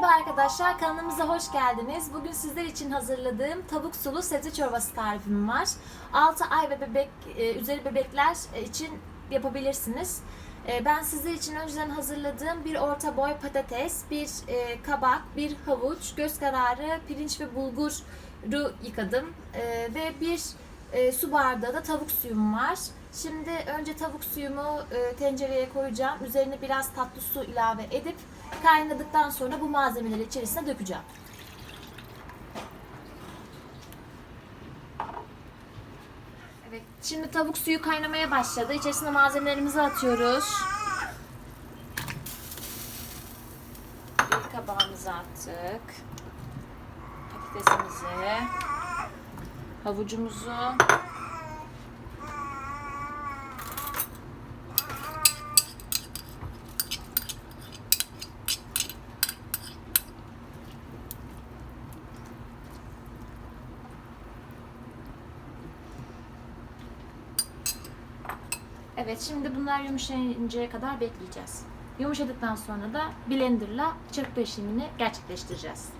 Merhaba arkadaşlar, kanalımıza hoş geldiniz. Bugün sizler için hazırladığım tavuk sulu sebze çorbası tarifim var. 6 ay ve bebek e, üzeri bebekler e, için yapabilirsiniz. E, Ben sizler için önceden hazırladığım bir orta boy patates, bir kabak, bir havuç, göz kararı pirinç ve bulguru yıkadım ve bir e, su bardağı da tavuk suyum var. Şimdi önce tavuk suyumu e, tencereye koyacağım. Üzerine biraz tatlı su ilave edip kaynadıktan sonra bu malzemeleri içerisine dökeceğim. Evet, şimdi tavuk suyu kaynamaya başladı. İçerisine malzemelerimizi atıyoruz. Bir kabağımızı attık. Patatesimizi, havucumuzu, Evet şimdi bunlar yumuşayıncaya kadar bekleyeceğiz. Yumuşadıktan sonra da blenderla çırpma işlemini gerçekleştireceğiz.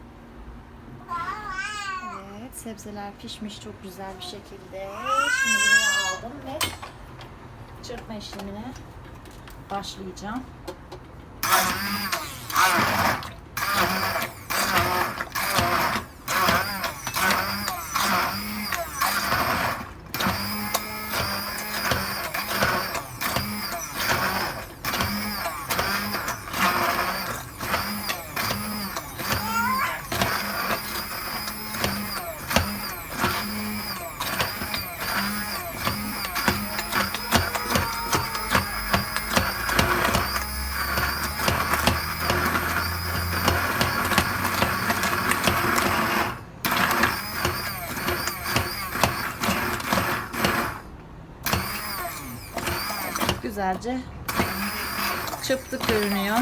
Evet sebzeler pişmiş çok güzel bir şekilde. Şimdi buraya aldım ve çırpma işlemine başlayacağım. Güzelce çırptık görünüyor.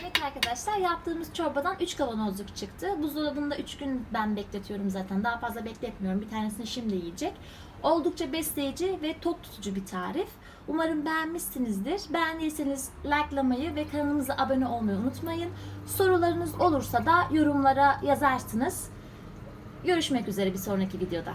Evet arkadaşlar yaptığımız çorbadan 3 kavanozluk çıktı. Buzdolabında 3 gün ben bekletiyorum zaten. Daha fazla bekletmiyorum. Bir tanesini şimdi yiyecek. Oldukça besleyici ve tok tutucu bir tarif. Umarım beğenmişsinizdir. Beğendiyseniz likelamayı ve kanalımıza abone olmayı unutmayın. Sorularınız olursa da yorumlara yazarsınız. Görüşmek üzere bir sonraki videoda.